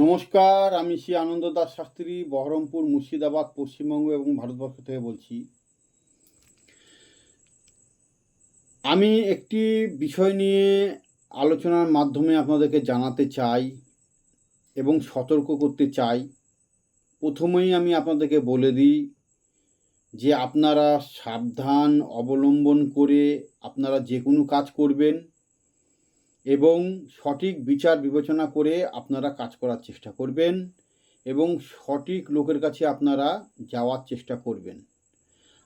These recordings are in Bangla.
নমস্কার, আমি শ্রী আনন্দ দাস শাস্ত্রী, বহরমপুর, মুর্শিদাবাদ, পশ্চিমবঙ্গ এবং ভারতবর্ষ থেকে বলছি। আমি একটি বিষয় নিয়ে আলোচনার মাধ্যমে আপনাদেরকে জানাতে চাই এবং সতর্ক করতে চাই। প্রথমেই আমি আপনাদেরকে বলে দিই যে আপনারা সাবধান অবলম্বন করে আপনারা যে কোনো কাজ করবেন। এবং সঠিক বিচার বিবেচনা করে আপনারা কাজ করার চেষ্টা করবেন এবং সঠিক লোকের কাছে আপনারা যাওয়ার চেষ্টা করবেন।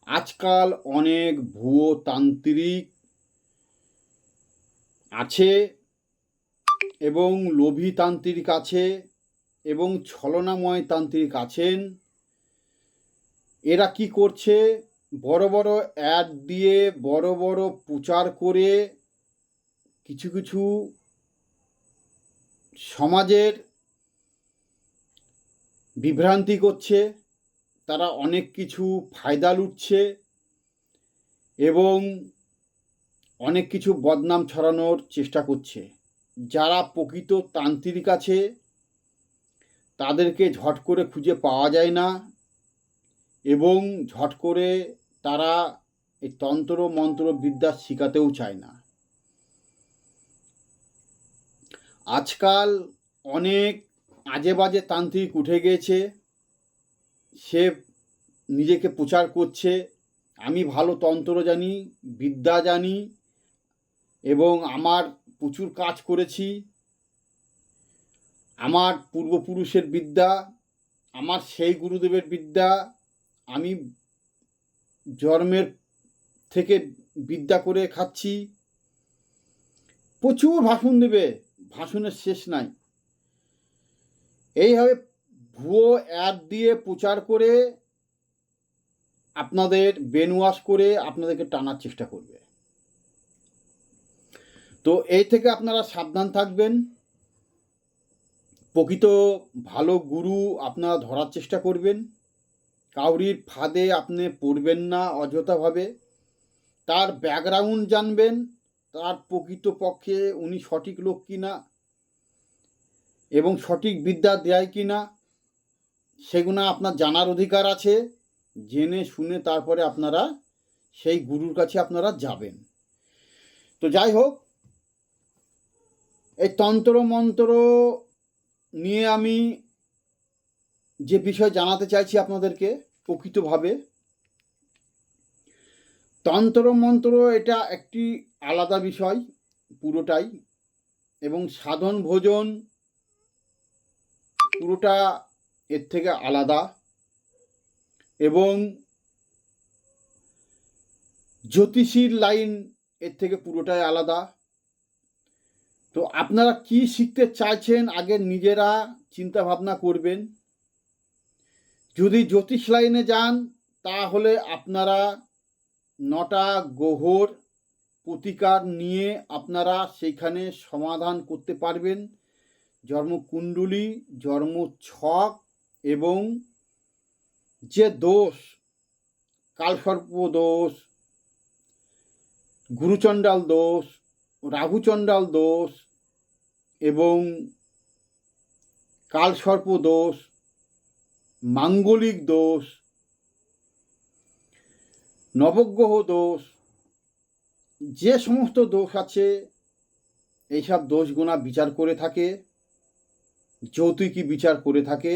আজকাল অনেক ভুয়ো তান্ত্রিক আছে এবং লোভী তান্ত্রিক আছে এবং ছলনাময় তান্ত্রিক আছেন। এরা কি করছে? বড় বড় অ্যাড দিয়ে বড় বড় প্রচার করে কিছু কিছু সমাজের বিভ্রান্তি করছে, তারা অনেক কিছু ফায়দা লুটছে এবং অনেক কিছু বদনাম ছড়ানোর চেষ্টা করছে। যারা প্রকৃত তান্ত্রিক আছে, তাদেরকে ঝট করে খুঁজে পাওয়া যায় না এবং ঝট করে তারা এই তন্ত্র মন্ত্র বিদ্যা শেখাতেও চায় না। আজকাল অনেক আজে বাজে তান্ত্রিক উঠে গিয়েছে সে নিজেকে প্রচার করছে। আমি ভালো তন্ত্র জানি, বিদ্যা জানি এবং আমার প্রচুর কাজ করেছি। আমার পূর্বপুরুষের বিদ্যা, আমার সেই গুরুদেবের বিদ্যা, আমি জন্মের থেকে বিদ্যা করে খাচ্ছি। প্রচুর ভাষণ দেবে। ভাষণের শেষ নাই। এইভাবে ভুয়ো অ্যাড দিয়ে প্রচার করে আপনাদের বেন ওয়াশ করে আপনাদেরকে টানার চেষ্টা করবে। তো এই থেকে আপনারা সাবধান থাকবেন। প্রকৃত ভালো গুরু আপনারা ধরার চেষ্টা করবেন। কাউরির ফাঁদে আপনি পড়বেন না অযথাভাবে তার ব্যাকগ্রাউন্ড জানবেন। তার প্রকৃত পক্ষে উনি সঠিক লোক কিনা এবং সঠিক বিদ্যা দেয় কিনা সেগুলো আপনার জানার অধিকার আছে। জেনে শুনে তারপরে আপনারা সেই গুরুর কাছে আপনারা যাবেন। তো যাই হোক, এই তন্ত্র মন্ত্র নিয়ে আমি যে বিষয় জানাতে চাইছি আপনাদেরকে প্রকৃতভাবে, তন্ত্র মন্ত্র এটা একটি আলাদা বিষয় পুরোটাই এবং সাধন ভোজন পুরোটা এর থেকে আলাদা এবং জ্যোতিষীর লাইন এর থেকে পুরোটাই আলাদা। তো আপনারা কি শিখতে চাইছেন আগে নিজেরা চিন্তা ভাবনা করবেন। যদি জ্যোতিষ লাইনে যান তাহলে আপনারা নটা গ্রহর প্রতিকার নিয়ে আপনারা সেইখানে সমাধান করতে পারবেন। জন্মকুণ্ডলী জন্ম ছক এবং যে দোষ, কালসর্প দোষ, গুরুচণ্ডাল দোষ, রাহুচণ্ডাল দোষ এবং কালসর্প দোষ, মাঙ্গলিক দোষ, নবগ্রহ দোষ যে সমস্ত দোষ আছে, এইসব দোষগুণা বিচার করে থাকে, যৌতুকি বিচার করে থাকে,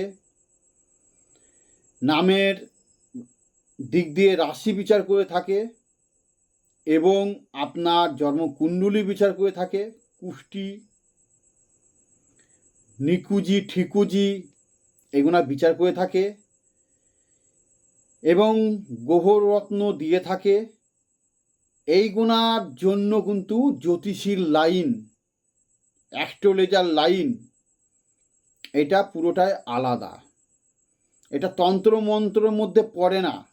নামের দিক দিয়ে রাশি বিচার করে থাকে এবং আপনার জন্মকুণ্ডলী বিচার করে থাকে, কুষ্টি, নিকুজি, ঠিকুজি এগুলা বিচার করে থাকে এবং গ্রহরত্ন দিয়ে থাকে এইগুনার জন্য কিন্তু জ্যোতিষীর লাইন, অ্যাস্ট্রোলেজার লাইন, এটা পুরোটাই আলাদা। এটা তন্ত্রমন্ত্রের মধ্যে পড়ে না।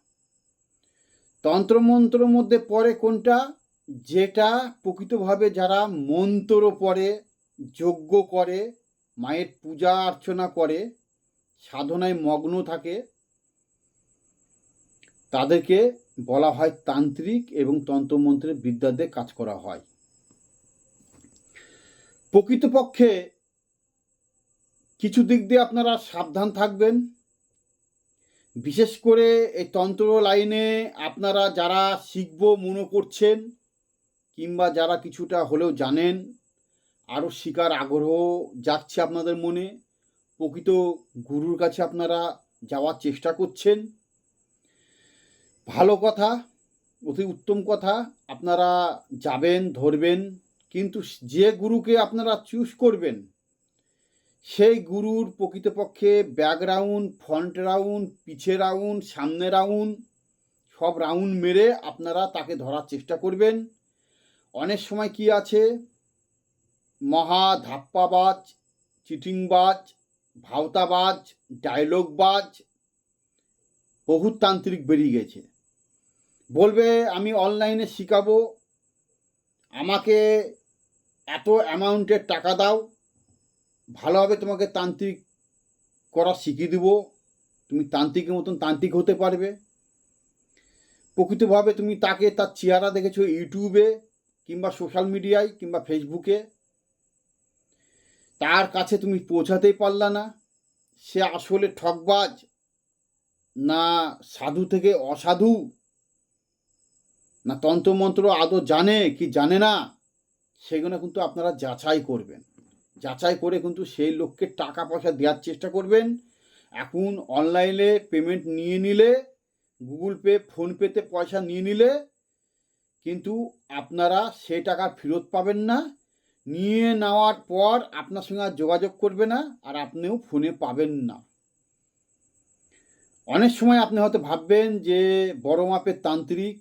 তন্ত্রমন্ত্রের মধ্যে পড়ে কোনটা? যেটা প্রকৃতভাবে যারা মন্ত্র পড়ে, যজ্ঞ করে, মায়ের পূজা অর্চনা করে, সাধনায় মগ্ন থাকে, তাদেরকে বলা হয় তান্ত্রিক এবং তন্ত্রমন্ত্রের বিদ্যাতে কাজ করা হয়। প্রকৃতপক্ষে কিছু দিক দিয়ে আপনারা সাবধান থাকবেন। বিশেষ করে এই তন্ত্র লাইনে আপনারা যারা শিখব, মনে করছেন, কিংবা যারা কিছুটা হলেও জানেন, আরও শিকার আগ্রহ যাচ্ছে আপনাদের মনে, প্রকৃত গুরুর কাছে আপনারা যাওয়ার চেষ্টা করছেন। ভালো কথা, অতি উত্তম কথা, আপনারা যাবেন, ধরবেন, কিন্তু যে গুরুকে আপনারা চুজ করবেন, সেই গুরুর প্রকৃতপক্ষে ব্যাক রাউন্ড ফ্রন্ট রাউন্ড পিছে রাউন্ড সামনে রাউন্ড সব রাউন্ড মেরে আপনারা তাকে ধরার চেষ্টা করবেন। অনেক সময় কি আছে? মহা ধাপ্পাবাজ চিটিংবাজ, ভাওতাবাজ ডায়লগবাজ বহুত তান্ত্রিক বেরিয়ে গেছে। বলবে, আমি অনলাইনে শিখাবো। আমাকে এত অ্যামাউন্টের টাকা দাও। ভালোভাবে তোমাকে তান্ত্রিক করা শিখিয়ে দেবো। তুমি তান্ত্রিকের মতন তান্ত্রিক হতে পারবে। প্রকৃতভাবে তুমি তাকে তার চেহারা দেখেছ ইউটিউবে কিংবা সোশ্যাল মিডিয়ায় কিংবা ফেসবুকে। তার কাছে তুমি পৌঁছাতেই পারলা না। সে আসলে ঠকবাজ না সাধু থেকে অসাধু। না তন্ত্রমন্ত্র আদৌ জানে কি জানে না, সেগুলো কিন্তু আপনারা যাচাই করবেন। যাচাই করে কিন্তু সেই লোককে টাকা পয়সা দেওয়ার চেষ্টা করবেন। এখন অনলাইনে পেমেন্ট নিয়ে নিলে, গুগল পে ফোনপেতে পয়সা নিয়ে নিলে, কিন্তু আপনারা সেই টাকা ফেরত পাবেন না। নিয়ে নেওয়ার পর আপনার সঙ্গে আর যোগাযোগ করবে না আর আপনিও ফোনে পাবেন না। অনেক সময় আপনি হয়তো ভাববেন যে বড় মাপের তান্ত্রিক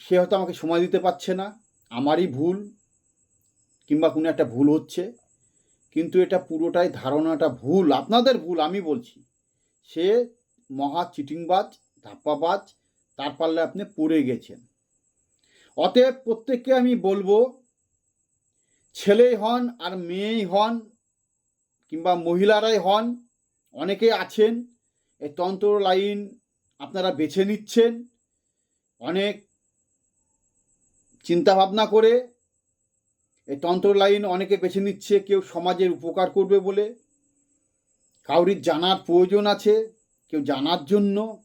সে হয়তো আমাকে সময় দিতে পারছে না, আমারই ভুল কিংবা কোনো একটা ভুল হচ্ছে, কিন্তু এটা পুরোটাই ধারণাটা ভুল, আপনাদের ভুল, আমি বলছি। সে মহা চিটিংবাজ, ধাপ্পাবাজ, তার পাল্লে আপনি পড়ে গেছেন। অতএব প্রত্যেককে আমি বলব, ছেলেই হন আর মেয়েই হন কিংবা মহিলারাই হন, অনেকে আছেন, এই তন্ত্র লাইন আপনারা বেছে নিচ্ছেন, অনেক চিন্তা ভাবনা করে এই তন্ত্র লাইন অনেকে বেছে নিচ্ছে, কেউ সমাজের উপকার করবে বলে। কাউরির জানার প্রয়োজন আছে, কেউ জানার জন্য।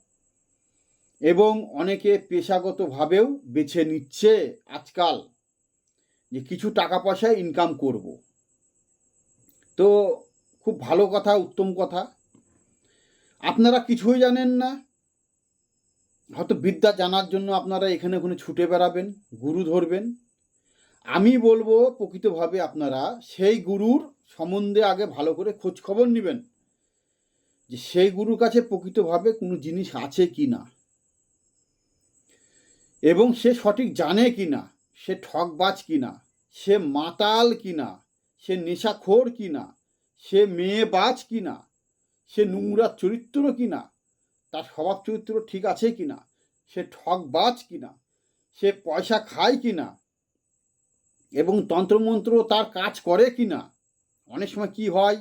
এবং অনেকে পেশাগতভাবেও বেছে নিচ্ছে আজকাল যে কিছু টাকা পয়সা ইনকাম করব। তো খুব ভালো কথা, উত্তম কথা। আপনারা কিছুই জানেন না। হয়তো বিদ্যা জানার জন্য আপনারা এখানে ওখানে ছুটে বেড়াবেন, গুরু ধরবেন। আমি বলব প্রকৃতভাবে আপনারা সেই গুরুর সম্বন্ধে আগে ভালো করে খোঁজ খবর নেবেন যে সেই গুরুর কাছে প্রকৃতভাবে কোনো জিনিস আছে কি না। এবং সে সঠিক জানে কি না, সে ঠকবাজ কি না, সে মাতাল কি না, সে নেশাখোর কি না, সে মেয়েবাজ কি না, সে নোংরা চরিত্র কি না তার স্বভাব চরিত্র ঠিক আছে কি না? সে ঠকবাজ কি না? সে পয়সা খায় কি না? এবং তন্ত্রমন্ত্র তার কাজ করে কি না? অনেক সময় কি হয়?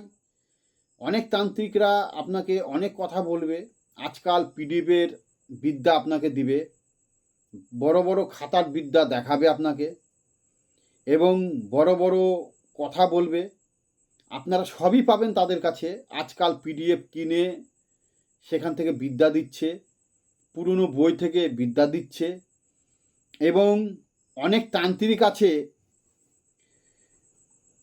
অনেক তান্ত্রিকরা আপনাকে অনেক কথা বলবে, আজকাল পিডিএফের বিদ্যা আপনাকে দিবে, বড় বড় খাতার বিদ্যা দেখাবে আপনাকে, এবং বড় বড় কথা বলবে। আপনারা সবই পাবেন তাদের কাছে। আজকাল পিডিএফ কিনে সেখান থেকে বিদ্যা দিচ্ছে, পুরনো বই থেকে বিদ্যা দিচ্ছে এবং অনেক তান্ত্রিক আছে,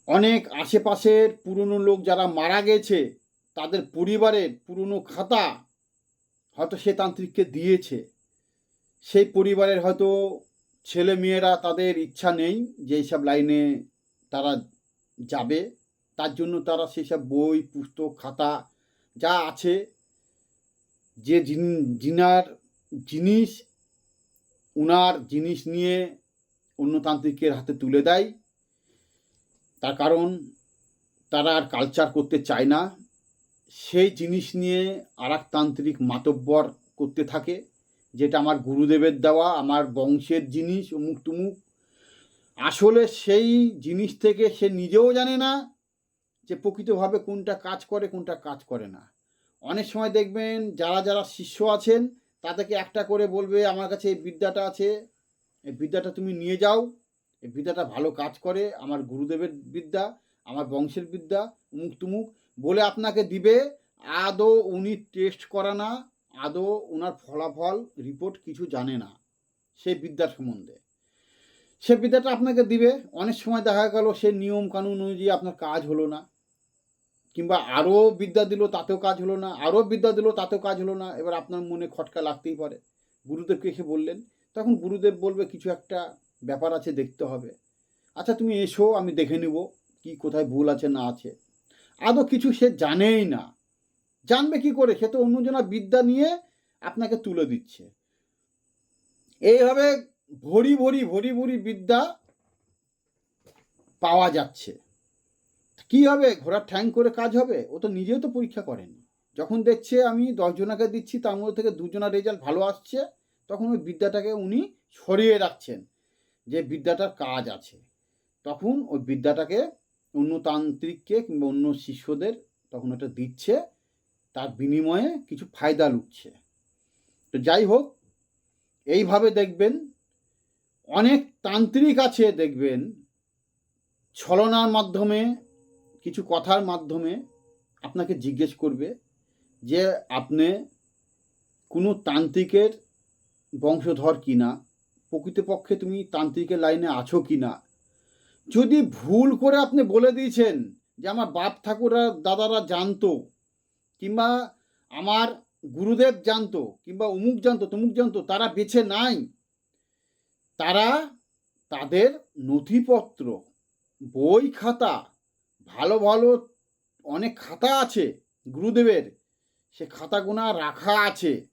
অনেক আশেপাশের পুরনো লোক যারা মারা গেছে, তাদের পরিবারের পুরনো খাতা হয়তো সে তান্ত্রিককে দিয়েছে। সেই পরিবারের হয়তো ছেলে মেয়েরা তাদের ইচ্ছা নেই যে এইসব লাইনে তারা যাবে, তার জন্য তারা সেই সব বই, পুস্তক, খাতা যা আছে যে জিনার জিনিস, উনার জিনিস নিয়ে অন্য তান্ত্রিকের হাতে তুলে দেয়। তার কারণ, তারা আর কালচার করতে চায় না। সেই জিনিস নিয়ে আর তান্ত্রিক মাতব্বর করতে থাকে, যেটা আমার গুরুদেবের দেওয়া, আমার বংশের জিনিস, অমুক তুমুক। আসলে সেই জিনিস থেকে সে নিজেও জানে না যে প্রকৃতভাবে কোনটা কাজ করে, কোনটা কাজ করে না। অনেক সময় দেখবেন যারা যারা শিষ্য আছেন, তাদেরকে একটা করে বলবে, আমার কাছে এই বিদ্যাটা আছে, এই বিদ্যাটা তুমি নিয়ে যাও, এই বিদ্যাটা ভালো কাজ করে, আমার গুরুদেবের বিদ্যা, আমার বংশের বিদ্যা, উমুক তুমুক। বলে আপনাকে দিবে, আদৌ উনি টেস্ট করা না, আদৌ ওনার ফলাফল, রিপোর্ট কিছু জানে না, সেই বিদ্যার সম্বন্ধে। সে বিদ্যাটা আপনাকে দিবে, অনেক সময় দেখা গেল, সে নিয়ম কানুন অনুযায়ী আপনার কাজ হলো না। কিংবা আরও বিদ্যা দিল তাতেও কাজ হলো না, আরও বিদ্যা দিল তাতেও কাজ হলো না, এবার আপনার মনে খটকা লাগতেই পারে। গুরুদেবকে এসে বললেন, তখন গুরুদেব বলবে কিছু একটা ব্যাপার আছে দেখতে হবে। আচ্ছা তুমি এসো, আমি দেখে নিব কি কোথায় ভুল আছে না আছে। আদৌ কিছু সে জানেই না। জানবে কি করে? সে তো অন্যজনা বিদ্যা নিয়ে আপনাকে তুলে দিচ্ছে। এইভাবে ভরি ভরি ভরি ভরি বিদ্যা পাওয়া যাচ্ছে। কি হবে? ঘোড়ার ঠ্যাং করে কাজ হবে? ও তো নিজেও তো পরীক্ষা করেনি। যখন দেখছে আমি দশজনাকে দিচ্ছি, তার মধ্যে থেকে দুজনের রেজাল্ট ভালো আসছে, তখন ওই বিদ্যাটাকে উনি সরিয়ে রাখছেন যে বিদ্যাটার কাজ আছে। তখন ওই বিদ্যাটাকে অন্য তান্ত্রিককে কিংবা অন্য শিষ্যদের তখন ওটা দিচ্ছে, তার বিনিময়ে কিছু ফায়দা লুটছে। তো যাই হোক, এইভাবে দেখবেন, অনেক তান্ত্রিক আছে দেখবেন, ছলনার মাধ্যমে কিছু কথার মাধ্যমে আপনাকে জিজ্ঞেস করবে যে আপনি কোনো তান্ত্রিকের বংশধর কি না প্রকৃতপক্ষে তুমি তান্ত্রিকের লাইনে আছো কি না যদি ভুল করে আপনি বলে দিয়েছেন যে আমার বাপ ঠাকুররা, দাদারা জানতো, কিংবা আমার গুরুদেব জানতো, কিংবা অমুক জানতো, তমুক জানতো, তারা বেছে নাই, তারা তাদের নথিপত্র, বই খাতা ভালো ভালো অনেক খাতা আছে গুরুদেবের। সে খাতাগোনা রাখা আছে।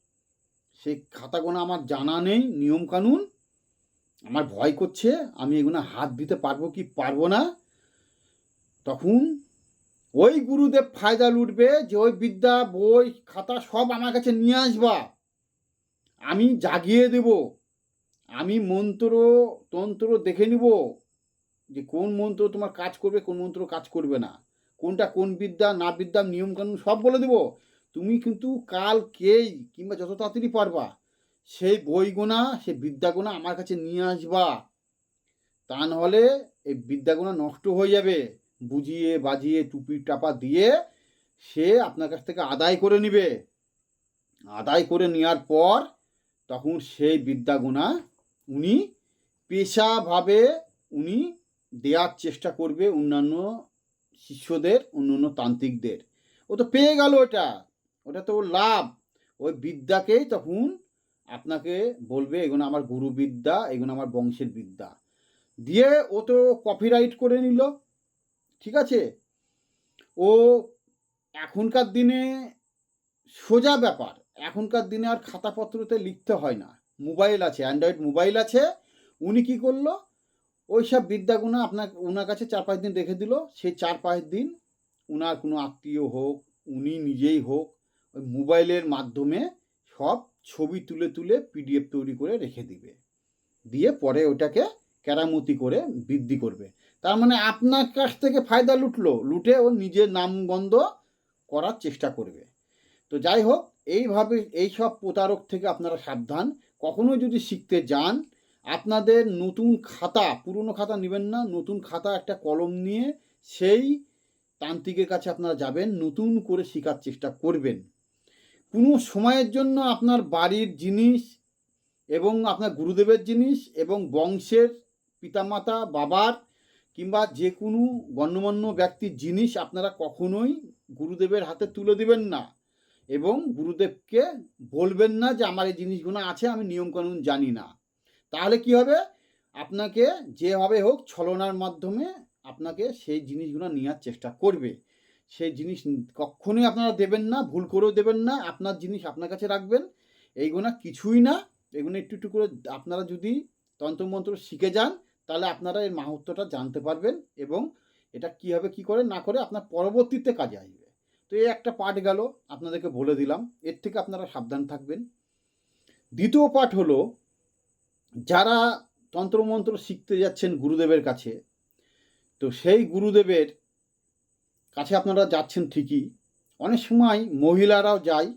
সেই খাতাগোনা আমার জানা নেই নিয়মকানুন আমার ভয় করছে, আমি এগুলো হাত দিতে পারব কি পারব না। তখন ওই গুরুদেব ফায়দা লুটবে যে ওই বিদ্যা, বই, খাতা সব আমার কাছে নিয়ে আসবা। আমি জাগিয়ে দেব। আমি মন্ত্র, তন্ত্র দেখে নিব। যে কোন মন্ত্র তোমার কাজ করবে, কোন মন্ত্র কাজ করবে না। কোনটা কোন বিদ্যা, না বিদ্যা নিয়মকানুন সব বলে দেব। তুমি কিন্তু কাল কেই কিংবা যত তাড়াতাড়ি পারবা, সেই বইগোনা, সেই বিদ্যাগোনা আমার কাছে নিয়ে আসবা। তা নাহলে এই বিদ্যাগোনা নষ্ট হয়ে যাবে। বুঝিয়ে, বাজিয়ে, টুপি, টাপা দিয়ে সে আপনার কাছ থেকে আদায় করে নিবে। আদায় করে নেওয়ার পর তখন সেই বিদ্যাগুণা উনি পেশাভাবে উনি দেওয়ার চেষ্টা করবে অন্যান্য শিষ্যদের, অন্যান্য তান্ত্রিকদের। ও তো পেয়ে গেল ওটা। ওটা তো লাভ। ওই বিদ্যাকেই তখন আপনাকে বলবে, এগুলো আমার গুরু বিদ্যা এগুলো আমার বংশের বিদ্যা। দিয়ে ও তো কপিরাইট করে নিল। ঠিক আছে? ও এখনকার দিনে সোজা ব্যাপার। এখনকার দিনে আর খাতাপত্রতে লিখতে হয় না। মোবাইল আছে, অ্যান্ড্রয়েড মোবাইল আছে। উনি কি করল? ওই সব বিদ্যাগুলো আপনার ওনার কাছে চার পাঁচ দিন রেখে দিল। সেই চার পাঁচ দিন ওনার কোনো আত্মীয় হোক, উনি নিজেই হোক, ওই মোবাইলের মাধ্যমে সব ছবি তুলে তুলে পিডিএফ তৈরি করে রেখে দিবে। দিয়ে পরে ওটাকে কেরামতি করে বৃদ্ধি করবে। তার মানে আপনার কাছ থেকে ফায়দা লুটলো, লুটে ও নিজের নামগন্ধ করার চেষ্টা করবে। তো যাই হোক, এইভাবে, এই সব প্রতারক থেকে আপনারা সাবধান। কখনো যদি শিখতে যান আপনাদের নতুন খাতা, পুরনো খাতা নেবেন না, নতুন খাতা একটা কলম নিয়ে সেই তান্ত্রিকের কাছে আপনারা যাবেন, নতুন করে শেখার চেষ্টা করবেন। কোনো সময়ের জন্য আপনার বাড়ির জিনিস এবং আপনার গুরুদেবের জিনিস এবং বংশের পিতামাতা, বাবার কিংবা যে কোনো গণ্যমান্য ব্যক্তির জিনিস আপনারা কখনোই গুরুদেবের হাতে তুলে দিবেন না এবং গুরুদেবকে বলবেন না যে আমার এই জিনিসগুলো আছে, আমি নিয়মকানুন জানি না। তাহলে কি হবে? আপনাকে যেভাবে হোক ছলনার মাধ্যমে আপনাকে সেই জিনিসগুলো নেওয়ার চেষ্টা করবে। সেই জিনিস কখনোই আপনারা দেবেন না, ভুল করেও দেবেন না। আপনার জিনিস আপনার কাছে রাখবেন। এইগুলো কিছুই না। এগুলো একটু একটু করে আপনারা যদি তন্ত্রমন্ত্র শিখে যান, তাহলে আপনারা এর মাহাত্ম্যটা জানতে পারবেন এবং এটা কীভাবে কী করে, না করে আপনার পরবর্তীতে কাজে আসবে। তো এই একটা পাঠ গেল, আপনাদেরকে বলে দিলাম। এর থেকে আপনারা সাবধান থাকবেন। দ্বিতীয় পাঠ হলো যারা তন্ত্রমন্ত্র শিখতে যাচ্ছেন গুরুদেবের কাছে, তো সেই গুরুদেবের কাছে আপনারা যাচ্ছেন ঠিকই। অনেক সময় মহিলারাও যায়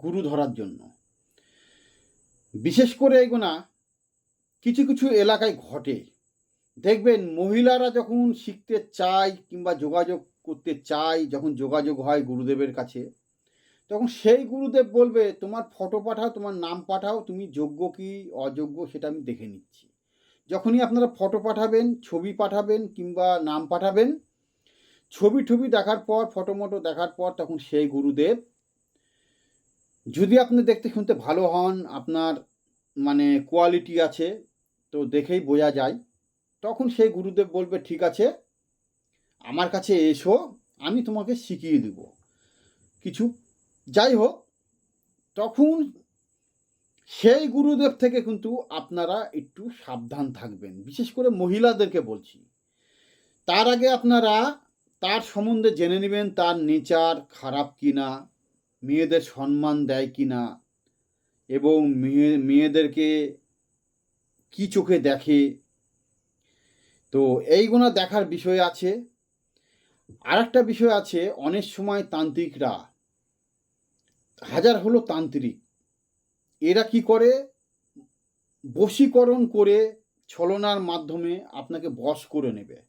গুরু ধরার জন্য। বিশেষ করে এগুনা কিছু কিছু এলাকায় ঘটে। দেখবেন মহিলারা যখন শিখতে চায় কিংবা যোগাযোগ করতে চায়, যখন যোগাযোগ হয় গুরুদেবের কাছে তখন সেই গুরুদেব বলবে, তোমার ফটো পাঠাও, তোমার নাম পাঠাও, তুমি যোগ্য কি, অযোগ্য সেটা আমি দেখে নিচ্ছি। যখনই আপনারা ফটো পাঠাবেন, ছবি পাঠাবেন কিংবা নাম পাঠাবেন, ছবি টবি দেখার পর ফটো মটো দেখার পর তখন সেই গুরুদেব, যদি আপনি দেখতে শুনতে ভালো হন, আপনার মানে কোয়ালিটি আছে, তো দেখেই বোঝা যায়, তখন সেই গুরুদেব বলবে, ঠিক আছে, আমার কাছে এসো, আমি তোমাকে শিখিয়ে দেব। কিছু যাই হোক তখন সেই গুরুদেব থেকে কিন্তু আপনারা একটু সাবধান থাকবেন। বিশেষ করে মহিলাদেরকে বলছি। তার আগে আপনারা তার সম্বন্ধে জেনে নেবেন, তার নেচার খারাপ কিনা, মেয়েদের সম্মান দেয় কিনা এবং মেয়ে, মেয়েদেরকে কি চোখে দেখে। তো এইগুলো দেখার বিষয় আছে। আর একটা বিষয় আছে, অনেক সময় তান্ত্রিকরা হাজার হলো তান্ত্রিক। এরা কি করে? বশীকরণ করে ছলনার মাধ্যমে আপনাকে বশ করে নেবে।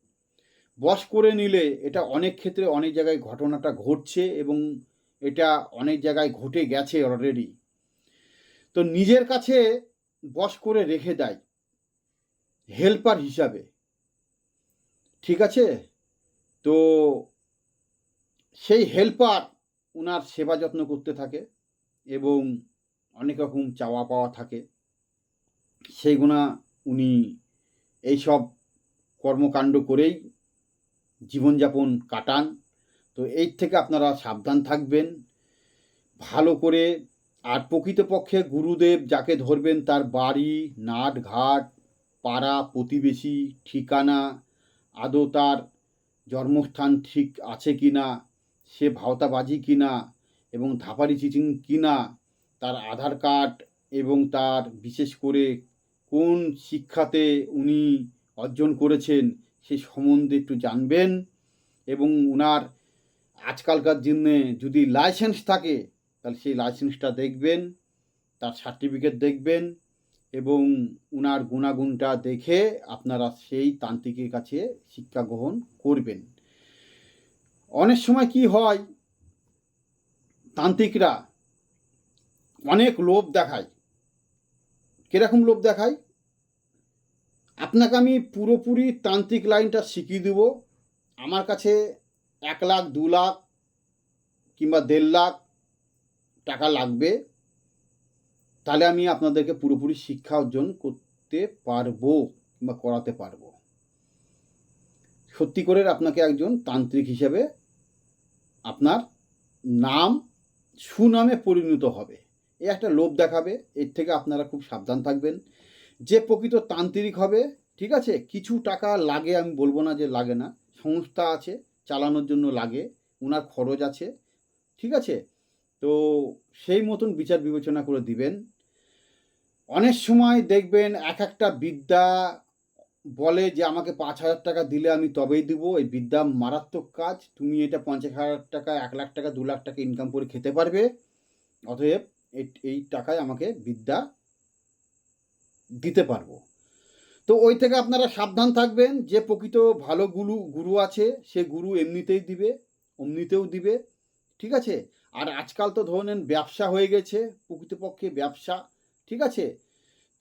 বশ করে নিলে এটা অনেক ক্ষেত্রে অনেক জায়গায় ঘটনাটা ঘটছে এবং এটা অনেক জায়গায় ঘটে গেছে অলরেডি তো নিজের কাছে বশ করে রেখে দেয় হেল্পার হিসাবে। ঠিক আছে? তো সেই হেল্পার ওনার সেবা যত্ন করতে থাকে এবং অনেক রকম চাওয়া পাওয়া থাকে। সেইগুলা উনি এইসব কর্মকাণ্ড করেই জীবনযাপন কাটান। তো এই থেকে আপনারা সাবধান থাকবেন। ভালো করে আর প্রকৃতপক্ষে গুরুদেব যাকে ধরবেন তার বাড়ি, নাট ঘাট, পাড়া, প্রতিবেশী, ঠিকানা, আদৌ তার জন্মস্থান ঠিক আছে কি না সে ভাওতাবাজি কি না এবং ধাপারি চিচিং কি না তার আধার কার্ড এবং তার বিশেষ করে কোন শিক্ষাতে উনি অর্জন করেছেন সে সম্বন্ধে একটু জানবেন এবং উনার আজকালকার দিনে যদি লাইসেন্স থাকে, তাহলে সেই লাইসেন্সটা দেখবেন, তার সার্টিফিকেট দেখবেন এবং উনার গুণাগুণটা দেখে আপনারা সেই তান্ত্রিকের কাছে শিক্ষা গ্রহণ করবেন। অনেক সময় কি হয়, তান্ত্রিকরা অনেক লোভ দেখায়। কীরকম লোভ দেখায়? আপনাকে আমি পুরোপুরি তান্ত্রিক লাইনটা শিখিয়ে দেব। আমার কাছে এক লাখ, দু লাখ কিংবা দেড় লাখ টাকা লাগবে। তাহলে আমি আপনাদেরকে পুরোপুরি শিক্ষা অর্জন করতে পারব কিংবা করাতে পারব। সত্যি করে আপনাকে একজন তান্ত্রিক হিসেবে আপনার নাম সুনামে পরিণত হবে। এ একটা লোভ দেখাবে, এর থেকে আপনারা খুব সাবধান থাকবেন। যে প্রকৃত তান্ত্রিক হবে, ঠিক আছে? কিছু টাকা লাগে, আমি বলব না যে লাগে না। সংস্থা আছে, চালানোর জন্য লাগে ওনার খরচ আছে, ঠিক আছে? তো সেই মতন বিচার বিবেচনা করে দিবেন। অনেক সময় দেখবেন এক একটা বিদ্যা বলে যে আমাকে পাঁচ হাজার টাকা দিলে আমি তবেই দিব, এই বিদ্যা মারাত্মক কাজ। তুমি এটা পঞ্চাশ হাজার টাকা, এক লাখ টাকা, দু লাখ টাকা ইনকাম করে খেতে পারবে। অতএব এই- টাকায় আমাকে বিদ্যা দিতে পারব। তো ওই থেকে আপনারা সাবধান থাকবেন, যে প্রকৃত ভালো গুরু গুরু আছে, সে গুরু এমনিতেই দিবে, অমনিতেও দিবে, ঠিক আছে? আর আজকাল তো ধরে নেন ব্যবসা হয়ে গেছে, প্রকৃতপক্ষে ব্যবসা, ঠিক আছে?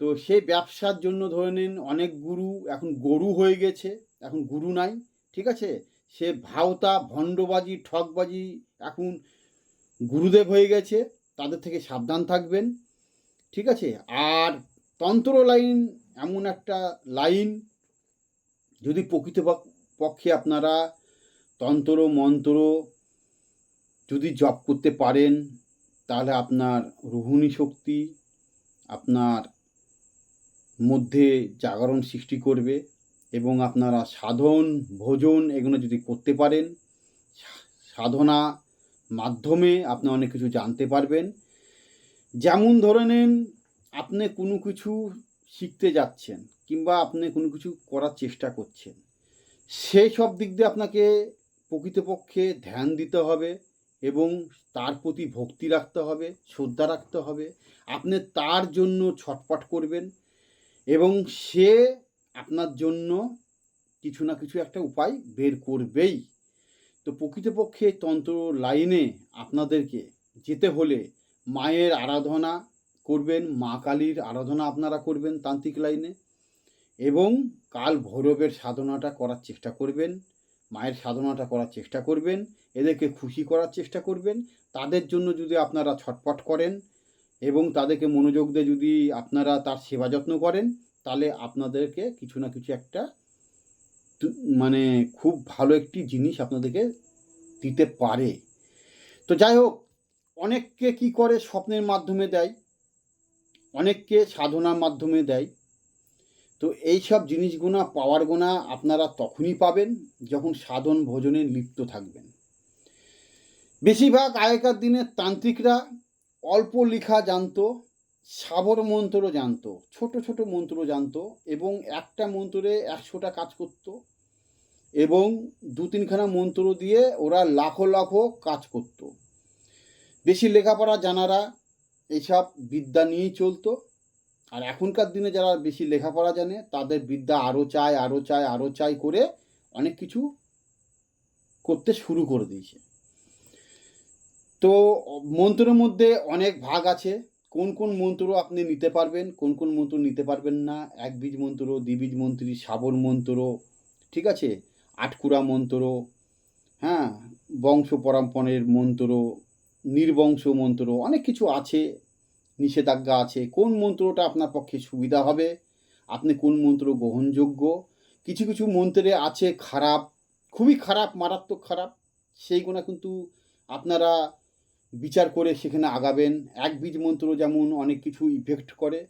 তো সেই ব্যবসার জন্য ধরে নিন অনেক গুরু এখন গরু হয়ে গেছে, এখন গুরু নাই, ঠিক আছে? সে ভাওতা, ভণ্ডবাজি ঠকবাজি এখন গুরুদেব হয়ে গেছে, তাদের থেকে সাবধান থাকবেন, ঠিক আছে? আর তন্ত্র লাইন, এমন একটা লাইন, যদি প্রকৃত পক্ষে আপনারা তন্ত্র, মন্ত্র যদি জপ করতে পারেন, তাহলে আপনার রোহিণী শক্তি, আপনার মধ্যে জাগরণ সৃষ্টি করবে এবং আপনারা সাধন, ভোজন এগুলো যদি করতে পারেন সাধনা মাধ্যমে আপনি অনেক কিছু জানতে পারবেন। যেমন ধরে নেন আপনি কোনো কিছু শিখতে যাচ্ছেন কিংবা আপনি কোনো কিছু করার চেষ্টা করছেন, সেই সব দিক দিয়ে আপনাকে প্রকৃতপক্ষে ধ্যান দিতে হবে এবং তার প্রতি ভক্তি রাখতে হবে, শ্রদ্ধা রাখতে হবে। আপনি তার জন্য ছটপট করবেন। এবং সে আপনার জন্য কিছু না কিছু একটা উপায় বের করবেই। তো প্রকৃতপক্ষে তন্ত্র লাইনে আপনাদেরকে যেতে হলে মায়ের আরাধনা করবেন, মা কালীর আরাধনা আপনারা করবেন তান্ত্রিক লাইনে এবং কাল ভৈরবের সাধনাটা করার চেষ্টা করবেন, মায়ের সাধনাটা করার চেষ্টা করবেন, এদেরকে খুশি করার চেষ্টা করবেন, তাদের জন্য যদি আপনারা ছটপট করেন এবং তাদেরকে মনোযোগ দিয়ে যদি আপনারা তার সেবা যত্ন করেন, তাহলে আপনাদেরকে কিছু না কিছু একটা মানে খুব ভালো একটি জিনিস আপনাদেরকে দিতে পারে। তো যাই হোক, অনেককে কি করে স্বপ্নের মাধ্যমে দেয়? অনেককে সাধনার মাধ্যমে দেয়। তো এই সব জিনিসগুনা, পাওয়ার গোনা আপনারা তখনই পাবেন যখন সাধন ভোজনে লিপ্ত থাকবেন। বেশিরভাগ আগেকার দিনের তান্ত্রিকরা অল্প লেখা জানতো, সাবর মন্ত্র জানতো, ছোট ছোট মন্ত্র জানতো এবং একটা মন্ত্রে একশোটা কাজ করত এবং দু তিনখানা মন্ত্র দিয়ে ওরা লাখো লাখো কাজ করত। বেশি লেখাপড়া জানারা এসব বিদ্যা নিয়েই চলতো। আর এখনকার দিনে যারা বেশি লেখাপড়া জানে, তাদের বিদ্যা আরও চায় আরও চায় আরও চাই করে অনেক কিছু করতে শুরু করে দিয়েছে। তো মন্ত্রের মধ্যে অনেক ভাগ আছে। কোন কোন মন্ত্র আপনি নিতে পারবেন, কোন কোন মন্ত্র নিতে পারবেন না। এক বীজ মন্ত্র, দ্বিবীজ মন্ত্রী, শ্রাবণ মন্ত্র, ঠিক আছে? আটকুড়া মন্ত্র হ্যাঁ? বংশ পরম্পরের মন্ত্র, নির্বংশ মন্ত্র, অনেক কিছু আছে, নিষেধাজ্ঞা আছে। কোন মন্ত্রটা আপনার পক্ষে সুবিধা হবে? আপনি কোন মন্ত্র গ্রহণযোগ্য? কিছু কিছু মন্ত্রে আছে খারাপ, খুবই খারাপ, মারাত্মক খারাপ। সেইগুলো কিন্তু আপনারা বিচার করে সেখানে আগাবেন। এক বীজ মন্ত্র যেমন অনেক কিছু ইফেক্ট করে।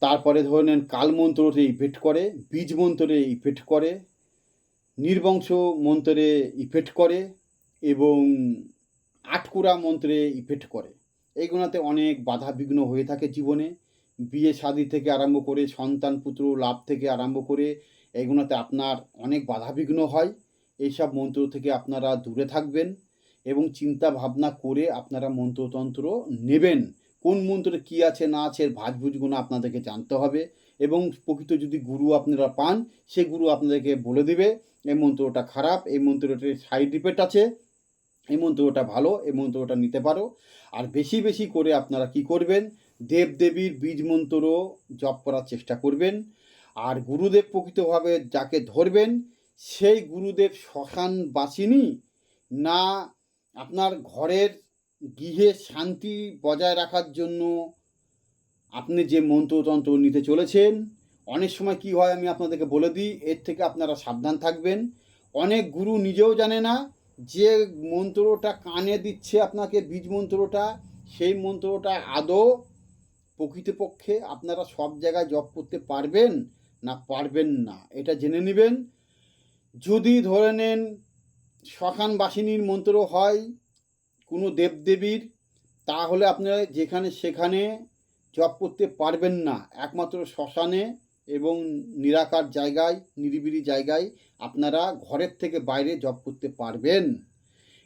তারপরে ধরে নেন কাল মন্ত্রতে ইফেক্ট করে, বীজ মন্ত্রে ইফেক্ট করে, নির্বংশ মন্ত্রে ইফেক্ট করে এবং আটকুড়া মন্ত্রে ইফেক্ট করে। এইগুলোতে অনেক বাধা বিঘ্ন হয়ে থাকে জীবনে। বিয়ে শাদি থেকে আরম্ভ করে, সন্তান পুত্র লাভ থেকে আরম্ভ করে এইগুলোতে আপনার অনেক বাধা বিঘ্ন হয়। এইসব মন্ত্র থেকে আপনারা দূরে থাকবেন। এবং চিন্তা ভাবনা করে আপনারা মন্ত্রতন্ত্র নেবেন। কোন মন্ত্রে কী আছে, না আছে, এর ভাজভুজগুলো আপনাদেরকে জানতে হবে এবং প্রকৃত যদি গুরু আপনারা পান, সে গুরু আপনাদেরকে বলে দেবে, এই মন্ত্রটা খারাপ, এই মন্ত্রটির সাইড ইফেক্ট আছে, এই মন্ত্রটা ভালো, এই মন্ত্রটা নিতে পারো। আর বেশি বেশি করে আপনারা কি করবেন, দেবদেবীর বীজ মন্ত্র জপ করার চেষ্টা করবেন। আর গুরুদেব প্রকৃতভাবে যাকে ধরবেন, সেই গুরুদেব শ্মশান বাসিনী না আপনার ঘরের গৃহে শান্তি বজায় রাখার জন্য আপনি যে মন্ত্রতন্ত্র নিতে চলেছেন, অনেক সময় কি হয় আমি আপনাদেরকে বলে দিই, এর থেকে আপনারা সাবধান থাকবেন। অনেক গুরু নিজেও জানে না যে মন্ত্রটা কানে দিচ্ছে আপনাকে, বীজ মন্ত্রটা, সেই মন্ত্রটা আদৌ প্রকৃতপক্ষে আপনারা সব জায়গায় জপ করতে পারবেন না পারবেন না, এটা জেনে নেবেন। যদি ধরে নেন শ্মশান বাসিনীর মন্ত্র হয়, কোনো দেবদেবীর, তাহলে আপনারা যেখানে সেখানে জপ করতে পারবেন না। একমাত্র শ্মশানে এবং নিরাকার জায়গায়, নিরিবিলি জায়গায় আপনারা ঘরের থেকে বাইরে জপ করতে পারবেন।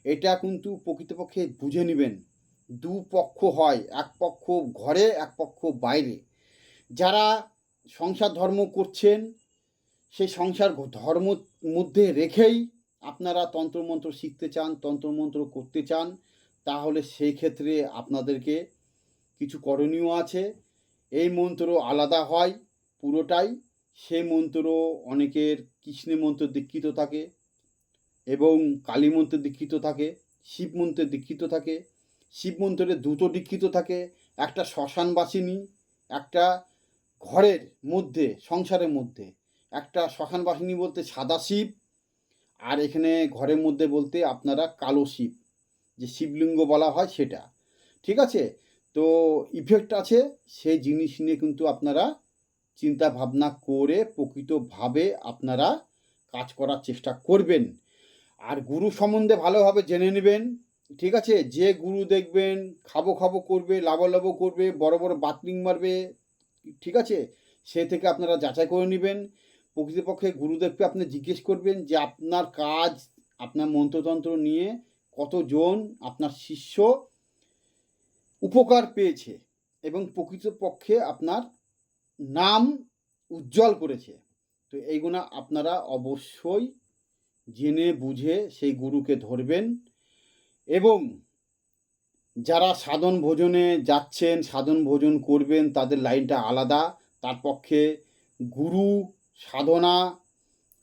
এটা কিন্তু প্রকৃতপক্ষে বুঝে নেবেন। দু পক্ষ হয়, এক পক্ষ ঘরে, এক পক্ষ বাইরে। যারা সংসার ধর্ম করছেন সেই সংসার ধর্ম মধ্যে রেখেই আপনারা তন্ত্রমন্ত্র শিখতে চান, তন্ত্রমন্ত্র করতে চান, তাহলে সেই ক্ষেত্রে আপনাদেরকে কিছু করণীয় আছে। এই মন্ত্র আলাদা হয় পুরোটাই, সে মন্ত্র অনেকের কৃষ্ণ মন্ত্র দীক্ষিত থাকে এবং কালী মন্ত্রে দীক্ষিত থাকে, শিব মন্ত্রে দীক্ষিত থাকে। শিব মন্ত্রে দুটো দীক্ষিত থাকে, একটা শ্মশানবাসিনী, একটা ঘরের মধ্যে, সংসারের মধ্যে, একটা শ্মশানবাসিনী বলতে সাদা শিব আর এখানে ঘরের মধ্যে বলতে আপনারা কালো শিব, যে শিবলিঙ্গ বলা হয় সেটা, ঠিক আছে? তো ইফেক্ট আছে, সেই জিনিস নিয়ে কিন্তু আপনারা চিন্তা ভাবনা করে প্রকৃতভাবে আপনারা কাজ করার চেষ্টা করবেন। আর গুরু সম্বন্ধে ভালোভাবে জেনে নেবেন, ঠিক আছে? যে গুরু দেখবেন, খাব খাব করবে লাভালাভো করবে, বড় বড় বাতলিং মারবে, ঠিক আছে? সে থেকে আপনারা যাচাই করে নেবেন। প্রকৃতপক্ষে গুরুদেবকে আপনি জিজ্ঞেস করবেন যে আপনার কাজ, আপনার মন্ত্রতন্ত্র নিয়ে কতজন আপনার শিষ্য উপকার পেয়েছে এবং প্রকৃতপক্ষে আপনার নাম উজ্জ্বল করেছে। তো এইগুলো আপনারা অবশ্যই জেনে বুঝে সেই গুরুকে ধরবেন এবং যারা সাধন ভোজনে যাচ্ছেন, সাধন ভোজন করবেন, তাদের লাইনটা আলাদা। তার পক্ষে গুরু সাধনা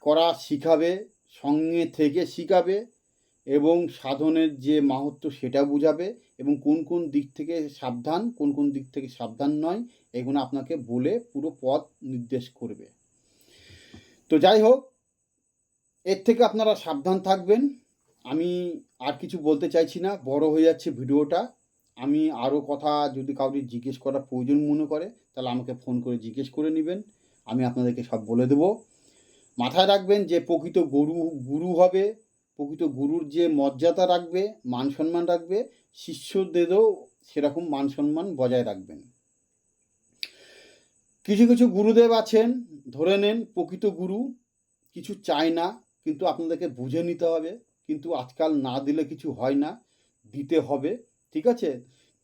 করা শিখাবে, সঙ্গে থেকে শিখাবে এবং সাধনের যে মাহাত্ম সেটা বুঝাবে এবং কোন কোন দিক থেকে সাবধান, কোন কোন দিক থেকে সাবধান নয়, এগুলো আপনাকে বলে পুরো পথ নির্দেশ করবে। তো যাই হোক, এর থেকে আপনারা সাবধান থাকবেন। আমি আর কিছু বলতে চাইছি না, বড় হয়ে যাচ্ছে ভিডিওটা। আমি আরও কথা যদি কাউকে জিজ্ঞেস করার প্রয়োজন মনে করে, তাহলে আমাকে ফোন করে জিজ্ঞেস করে নেবেন। আমি আপনাদেরকে সব বলে দেবো। মাথায় রাখবেন যে প্রকৃত গুরু গুরু হবে, প্রকৃত গুরুর যে মর্যাদা রাখবে, মান সম্মান রাখবে, শিষ্যদেরও সেরকম মান সম্মান বজায় রাখবেন। কিছু কিছু গুরুদেব আছেন, ধরে নেন প্রকৃত গুরু, কিছু চায় না, কিন্তু আপনাদেরকে বুঝে নিতে হবে, কিন্তু আজকাল না দিলে কিছু হয় না, দিতে হবে, ঠিক আছে?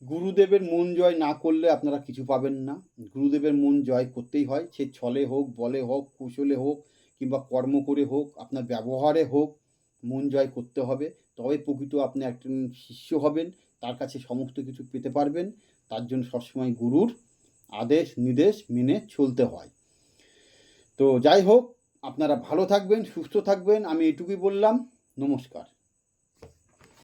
গুরুদেবের মন জয় না করলে আপনারা কিছু পাবেন না। গুরুদেবের মন জয় করতেই হয়, সে ছলে হোক, বলে হোক, কুশলে হোক, কিংবা কর্ম করে হোক, আপনার ব্যবহারে হোক, মন জয় করতে হবে। তবে প্রকৃত আপনি একজন শিষ্য হবেন, তার কাছে সমস্ত কিছু পেতে পারবেন, তার জন্য সবসময় গুরুর আদেশ, নির্দেশ মেনে চলতে হয়। তো যাই হোক, আপনারা ভালো থাকবেন, সুস্থ থাকবেন, আমি এটুকুই বললাম, নমস্কার।